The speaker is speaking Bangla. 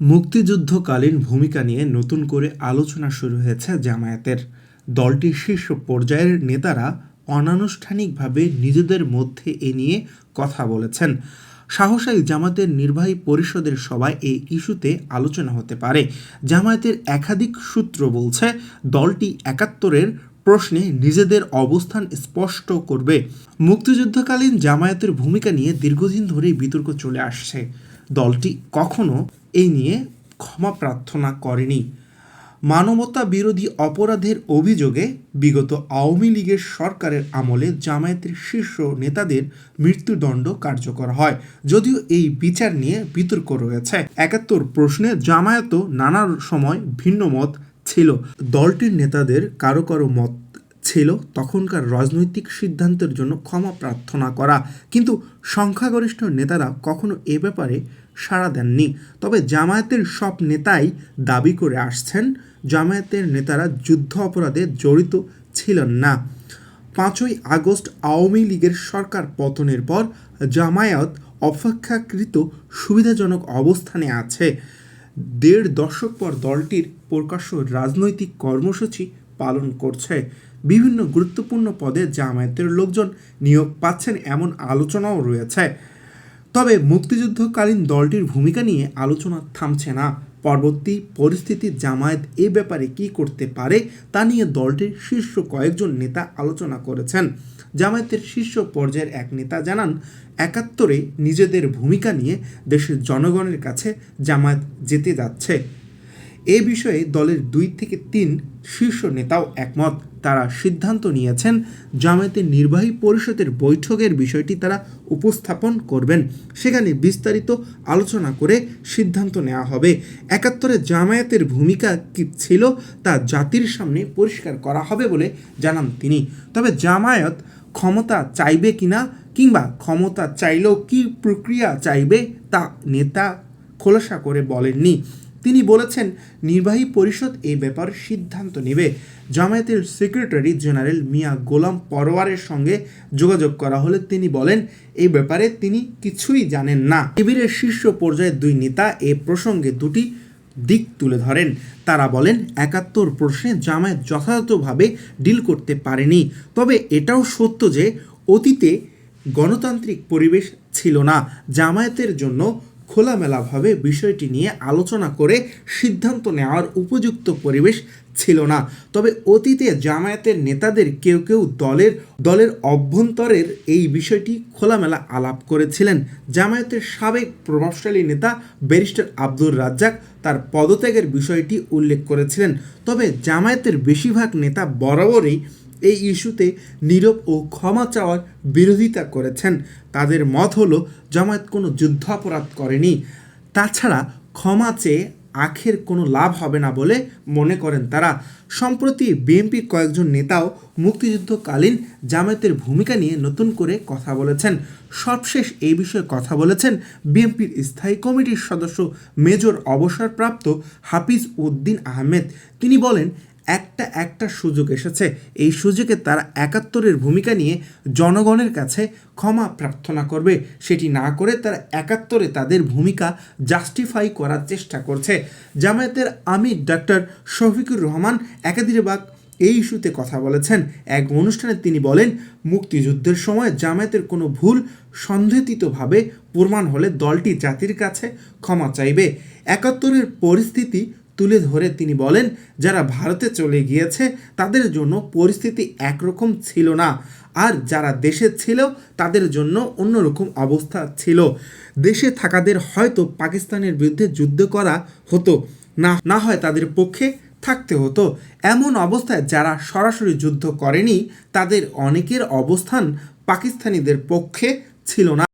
মুক্তিযুদ্ধকালীন ভূমিকা নিয়ে নতুন করে আলোচনা শুরু হয়েছে জামায়াতের। দলটির শীর্ষ পর্যায়ের নেতারা অনানুষ্ঠানিকভাবে নিজেদের মধ্যে এ নিয়ে কথা বলেছেন। সাহসাই জামাতের নির্বাহী পরিষদের সভায় এই ইস্যুতে আলোচনা হতে পারে। জামায়াতের একাধিক সূত্র বলছে, দলটি একাত্তরের প্রশ্নে নিজেদের অবস্থান স্পষ্ট করবে। মুক্তিযুদ্ধকালীন জামায়াতের ভূমিকা নিয়ে দীর্ঘদিন ধরেই বিতর্ক চলে আসছে। দলটি কখনো এই নিয়ে ক্ষমা প্রার্থনা করেনি। মানবতা বিরোধী অপরাধের অভিযোগে বিগত আওয়ামী লীগের সরকারের আমলে জামায়াতের শীর্ষ নেতাদের মৃত্যুদণ্ড কার্যকর হয়। যদিও এই বিচার নিয়ে বিতর্ক রয়েছে। একাত্তর প্রশ্নে জামায়াতও নানা সময় ভিন্ন মত ছিল। দলটির নেতাদের কারও কারও মত ছিল তখনকার রাজনৈতিক সিদ্ধান্তের জন্য ক্ষমা প্রার্থনা করা। কিন্তু সংখ্যাগরিষ্ঠ নেতারা কখনো এ ব্যাপারে সাড়া দেননি। তবে জামায়াতের সব নেতাই দাবি করে আসছেন, জামায়াতের নেতারা যুদ্ধ অপরাধে জড়িত ছিলেন না। পাঁচই আগস্ট আওয়ামী লীগের সরকার পতনের পর জামায়াত অপেক্ষাকৃত সুবিধাজনক অবস্থানে আছে। দেড় দশক পর দলটির প্রকাশ্য রাজনৈতিক কর্মসূচি পালন করছে। বিভিন্ন গুরুত্বপূর্ণ পদে জামায়াতের লোকজন নিয়োগ পাচ্ছেন এমন আলোচনাও রয়েছে। তবে মুক্তিযুদ্ধকালীন দলটির ভূমিকা নিয়ে আলোচনা থামছে না। পরবর্তী পরিস্থিতি জামায়াত এ ব্যাপারে কি করতে পারে তা নিয়ে দলটির শীর্ষ কয়েকজন নেতা আলোচনা করেছেন। জামায়াতের শীর্ষ পর্যায়ের এক নেতা জানান, একাত্তরে নিজেদের ভূমিকা নিয়ে দেশের জনগণের কাছে জামায়াত যেতে যাচ্ছে। এ বিষয়ে দলের দুই থেকে তিন শীর্ষ নেতাও একমত। তারা সিদ্ধান্ত নিয়েছেন জামায়াতের নির্বাহী পরিষদের বৈঠকের বিষয়টি তারা উপস্থাপন করবেন। সেখানে বিস্তারিত আলোচনা করে সিদ্ধান্ত নেওয়া হবে। একাত্তরে জামায়াতের ভূমিকা কি ছিল তা জাতির সামনে পরিষ্কার করা হবে বলে জানান তিনি। তবে জামায়াত ক্ষমতা চাইবে কিনা কিংবা ক্ষমতা চাইলেও কি প্রক্রিয়া চাইবে তা নেতা খোলসা করে বলেননি। তিনি বলেছেন, নির্বাহী পরিষদ এই ব্যাপার সিদ্ধান্ত নেবে। জামায়াতের সেক্রেটারি জেনারেল মিয়া গোলাম পরওয়ারের সঙ্গে যোগাযোগ করা হলে তিনি বলেন এই ব্যাপারে তিনি কিছুই জানেন না। শিবিরের শীর্ষ পর্যায়ের দুই নেতা এ প্রসঙ্গে দুটি দিক তুলে ধরেন। তারা বলেন, একাত্তর প্রশ্নে জামায়াত যথাযথভাবে ডিল করতে পারেনি। তবে এটাও সত্য যে, অতীতে গণতান্ত্রিক পরিবেশ ছিল না। জামায়াতের জন্য খোলামেলাভাবে বিষয়টি নিয়ে আলোচনা করে সিদ্ধান্ত নেওয়ার উপযুক্ত পরিবেশ ছিল না। তবে অতীতে জামায়াতের নেতাদের কেউ কেউ দলের দলের অভ্যন্তরের এই বিষয়টি খোলামেলা আলাপ করেছিলেন। জামায়াতের সাবেক প্রভাবশালী নেতা ব্যারিস্টার আব্দুর রাজ্জাক তার পদত্যাগের বিষয়টি উল্লেখ করেছিলেন। তবে জামায়াতের বেশিরভাগ নেতা বরাবরই এই ইস্যুতে নীরব ও ক্ষমা চাওয়ার বিরোধিতা করেছেন। তাদের মত হলো, জামায়াত কোনো যুদ্ধাপরাধ করেনি। তাছাড়া ক্ষমা চেয়ে আখের কোনো লাভ হবে না বলে মনে করেন তারা। সম্প্রতি বিএনপির কয়েকজন নেতাও মুক্তিযুদ্ধকালীন জামায়াতের ভূমিকা নিয়ে নতুন করে কথা বলেছেন। সবশেষ এই বিষয়ে কথা বলেছেন বিএনপির স্থায়ী কমিটির সদস্য মেজর অবসরপ্রাপ্ত হাফিজ উদ্দিন আহমেদ। তিনি বলেন একটা একটা সুযোগ এসেছে। এই সুযোগে তারা একাত্তরের ভূমিকা নিয়ে জনগণের কাছে ক্ষমা প্রার্থনা করবে। সেটি না করে তারা একাত্তরে তাদের ভূমিকা জাস্টিফাই করার চেষ্টা করছে। জামায়াতের আমির ডাক্তার শফিকুর রহমান একাধিরবাগ এই ইস্যুতে কথা বলেছেন। এক অনুষ্ঠানে তিনি বলেন, মুক্তিযুদ্ধের সময় জামায়াতের কোনো ভুল সন্দেহিতভাবে প্রমাণ হলে দলটি জাতির কাছে ক্ষমা চাইবে। একাত্তরের পরিস্থিতি তুলে ধরে তিনি বলেন, যারা ভারতে চলে গিয়েছে, তাদের জন্য পরিস্থিতি একরকম ছিল না। আর যারা দেশে ছিল, তাদের জন্য অন্যরকম অবস্থা ছিল। দেশে থাকাদের হয়তো পাকিস্তানের বিরুদ্ধে যুদ্ধ করা হতো, না না হয় তাদের পক্ষে থাকতে হতো। এমন অবস্থায় যারা সরাসরি যুদ্ধ করেনি, তাদের অনেকের অবস্থান পাকিস্তানিদের পক্ষে ছিল না।